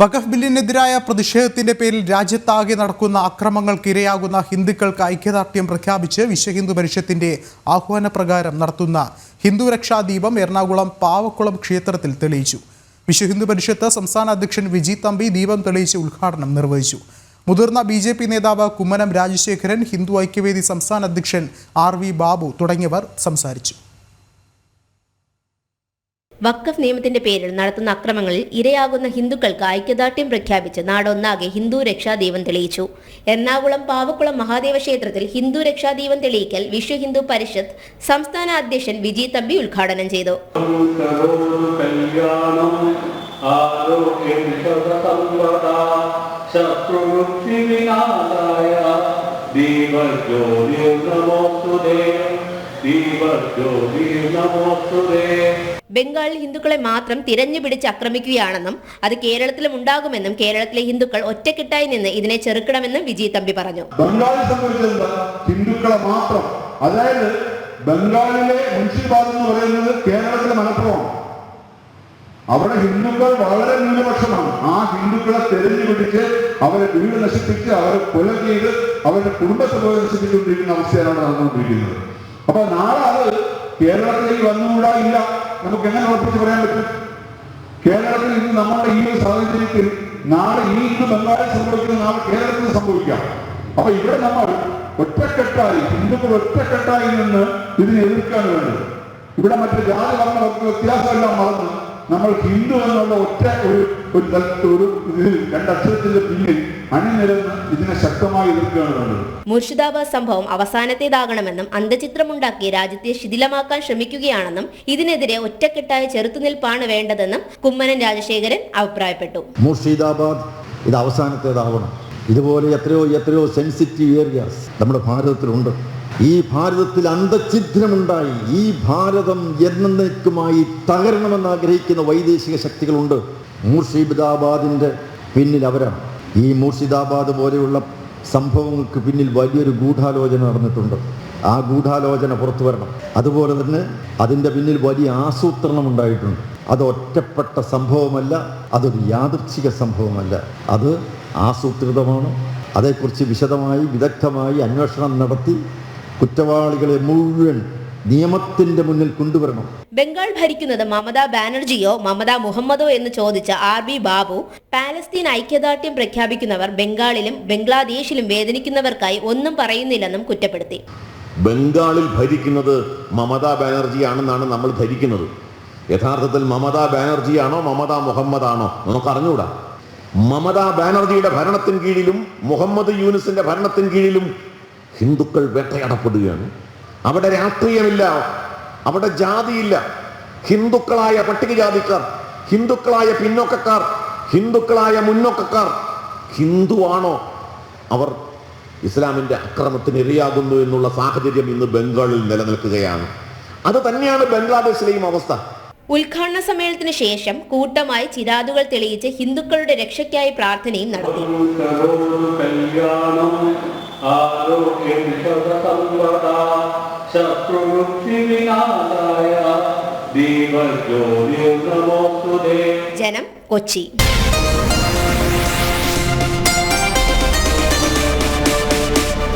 വഖഫ് ബില്ലിനെതിരായ പ്രതിഷേധത്തിന്റെ പേരിൽ രാജ്യത്താകെ നടക്കുന്ന അക്രമങ്ങൾക്ക് ഇരയാകുന്ന ഹിന്ദുക്കൾക്ക് ഐക്യദാർഢ്യം പ്രഖ്യാപിച്ച് വിശ്വ ഹിന്ദു പരിഷത്തിന്റെ ആഹ്വാനപ്രകാരം നടത്തുന്ന ഹിന്ദു രക്ഷാദീപം എറണാകുളം പാവക്കുളം ക്ഷേത്രത്തിൽ തെളിയിച്ചു. വിശ്വ ഹിന്ദു പരിഷത്ത് സംസ്ഥാന അധ്യക്ഷൻ വിജി തമ്പി ദീപം തെളിയിച്ച് ഉദ്ഘാടനം നിർവഹിച്ചു. മുതിർന്ന ബി ജെ പി നേതാവ് കുമ്മനം രാജശേഖരൻ ഹിന്ദു ഐക്യവേദി സംസ്ഥാന അധ്യക്ഷൻ ആർ വി ബാബു തുടങ്ങിയവർ സംസാരിച്ചു. വഖഫ് നിയമത്തിന്റെ പേരിൽ നടത്തുന്ന അക്രമങ്ങളിൽ ഇരയാകുന്ന ഹിന്ദുക്കൾക്ക് ഐക്യദാർഢ്യം പ്രഖ്യാപിച്ച് നാടൊന്നാകെ ഹിന്ദു രക്ഷാദീപം തെളിയിച്ചു. എറണാകുളം പാവക്കുളം മഹാദേവ ക്ഷേത്രത്തിൽ ഹിന്ദു രക്ഷാദീപം തെളിയിക്കൽ വിശ്വ ഹിന്ദു പരിഷത്ത് സംസ്ഥാന അധ്യക്ഷൻ വിജി തമ്പി ഉദ്ഘാടനം ചെയ്തു. വിനാശായ നമോസ്തുതേ ബംഗാളിൽ ഹിന്ദുക്കളെ മാത്രം തിരഞ്ഞു പിടിച്ച് ആക്രമിക്കുകയാണെന്നും അത് കേരളത്തിലും ഉണ്ടാകുമെന്നും കേരളത്തിലെ ഹിന്ദുക്കൾ ഒറ്റക്കെട്ടായി നിന്ന് ഇതിനെ ചെറുക്കണമെന്നും വിജയ് തമ്പി പറഞ്ഞു. ബംഗാളിൽ സംഭവിച്ചത് ഹിന്ദുക്കളെ മാത്രം. അതായത് ബംഗാളിലെ മുൻസിപ്പാലിറ്റി എന്ന് പറയുന്നത് കേരളത്തിലെ മലപ്പുറമാണ്. അവിടെ ഹിന്ദുക്കൾ വളരെ ന്യൂനപക്ഷമാണ്. ആ ഹിന്ദുക്കളെ തെരഞ്ഞു പിടിച്ച് അവരെ വീട് നശിപ്പിച്ച് അവരെ കൊല ചെയ്ത് അവരുടെ കുടുംബത്തെ പോലെ നശിപ്പിച്ചുകൊണ്ടിരിക്കുന്ന അവസ്ഥയാണ് നടന്നുകൊണ്ടിരിക്കുന്നത്. അപ്പൊ നാളെ അത് കേരളത്തിലേക്ക് വന്നുകൂടാ ഇല്ല. നമുക്ക് എങ്ങനെ ഉറപ്പിച്ച് പറയാൻ പറ്റും? കേരളത്തിൽ ഇന്ന് നമ്മുടെ ഈ ഒരു സാഹചര്യത്തിൽ നാളെ ഈ ഇന്ന് ബംഗാളിൽ സംഭവിക്കുന്ന നാളെ കേരളത്തിൽ സംഭവിക്കാം. അപ്പൊ ഇവിടെ നമ്മൾ ഒറ്റക്കെട്ടായി ഹിന്ദുക്കൾ ഒറ്റക്കെട്ടായി നിന്ന് ഇതിനെ എതിർക്കാൻ വേണ്ടത്. ഇവിടെ മറ്റു ജാതി വർണ വ്യത്യാസമെല്ലാം മറന്ന് നമ്മൾ ഹിന്ദു എന്നുള്ള ഒറ്റ ഒരു ഒരു രണ്ടക്ഷരത്തിന്റെ പിന്നിൽ അണിനിരന്ന് ഇതിനെ ശക്തമായി എതിർക്കുകയാണ് വേണ്ടത്. മുർഷിദാബാദ് സംഭവം അവസാനത്തേതാകണമെന്നും അന്തചിത്രമുണ്ടാക്കി രാജ്യത്തെ ശിഥിലമാക്കാൻ ശ്രമിക്കുകയാണെന്നും ഇതിനെതിരെ ഒറ്റക്കെട്ടായ ചെറുത്തുനിൽപ്പാണ് വേണ്ടതെന്നും കുമ്മനൻ രാജശേഖരൻ അഭിപ്രായപ്പെട്ടു. മുർഷിദാബാദ് ഇത് അവസാനത്തേതാവണം. ഇതുപോലെ എത്രയോ എത്രയോ സെൻസിറ്റീവ് ഏരിയാസ് നമ്മുടെ ഭാരതത്തിലുണ്ട്. ഈ ഭാരതത്തിൽ അന്തഛിദ്രമുണ്ടായി ഈ ഭാരതം എന്നേക്കുമായി തകരണമെന്ന് ആഗ്രഹിക്കുന്ന വൈദേശിക ശക്തികളുണ്ട്. മൂർഷിദാബാദിന്റെ പിന്നിൽ അവരാണ്. ഈ മൂർഷിദാബാദ് പോലെയുള്ള സംഭവങ്ങൾക്ക് പിന്നിൽ വലിയൊരു ഗൂഢാലോചന നടന്നിട്ടുണ്ട്. ആ ഗൂഢാലോചന പുറത്തു വരണം. അതുപോലെ തന്നെ അതിന്റെ പിന്നിൽ വലിയ ആസൂത്രണം ഉണ്ടായിട്ടുണ്ട്. അത് ഒറ്റപ്പെട്ട സംഭവമല്ല അതൊരു യാദൃച്ഛിക സംഭവമല്ല. അത് ആസൂത്രിതമാണ്. അതേക്കുറിച്ച് വിശദമായി വിദഗ്ധമായി അന്വേഷണം നടത്തി കുറ്റവാളികളെ മുഴുവൻ നിയമത്തിന്റെ മുന്നിൽ കൊണ്ടുവരണം. ബംഗാൾ ഭരിക്കുന്നത് മമതാ ബാനർജിയോ മമതാ മുഹമ്മദോ എന്ന് ചോദിച്ച ആർ ബി ബാബു പാലസ്തീൻ ഐക്യദാർഢ്യം പ്രഖ്യാപിക്കുന്നവർ ബംഗാളിലും ബംഗ്ലാദേശിലും വേദനിക്കുന്നവർക്കായി ഒന്നും പറയുന്നില്ലെന്നും കുറ്റപ്പെടുത്തി. ബംഗാളിൽ ഭരിക്കുന്നത് മമതാ ബാനർജിയാണെന്നാണ് നമ്മൾ ധരിക്കുന്നത്. യഥാർത്ഥത്തിൽ മമതാ ബാനർജിയാണോ മമതാ മുഹമ്മദ് ആണോ നമുക്ക് അറിഞ്ഞുകൂടാ. മമതാ ബാനർജിയുടെ ഭരണത്തിൻ കീഴിലും മുഹമ്മദ് യൂനിസിന്റെ ഭരണത്തിൻ കീഴിലും ഹിന്ദുക്കൾ വേട്ടയാടപ്പെടുകയാണ്. അവിടെ രാഷ്ട്രീയമില്ല അവിടെ ജാതിയില്ല. ഹിന്ദുക്കളായ പട്ടികജാതിക്കാർ ഹിന്ദുക്കളായ പിന്നോക്കക്കാർ ഹിന്ദുക്കളായ മുന്നോക്കക്കാർ ഹിന്ദുവാണോ അവർ ഇസ്ലാമിന്റെ അക്രമത്തിന് ഇരയാകുന്നു എന്നുള്ള സാഹചര്യം ഇന്ന് ബംഗാളിൽ നിലനിൽക്കുകയാണ്. അത് തന്നെയാണ് ബംഗ്ലാദേശിലെയും അവസ്ഥ. ഉദ്ഘാടന സമ്മേളനത്തിന് ശേഷം കൂട്ടമായി ചിരാതുകൾ തെളിയിച്ച് ഹിന്ദുക്കളുടെ രക്ഷയ്ക്കായി പ്രാർത്ഥനയും നടത്തി. ജനം കൊച്ചി.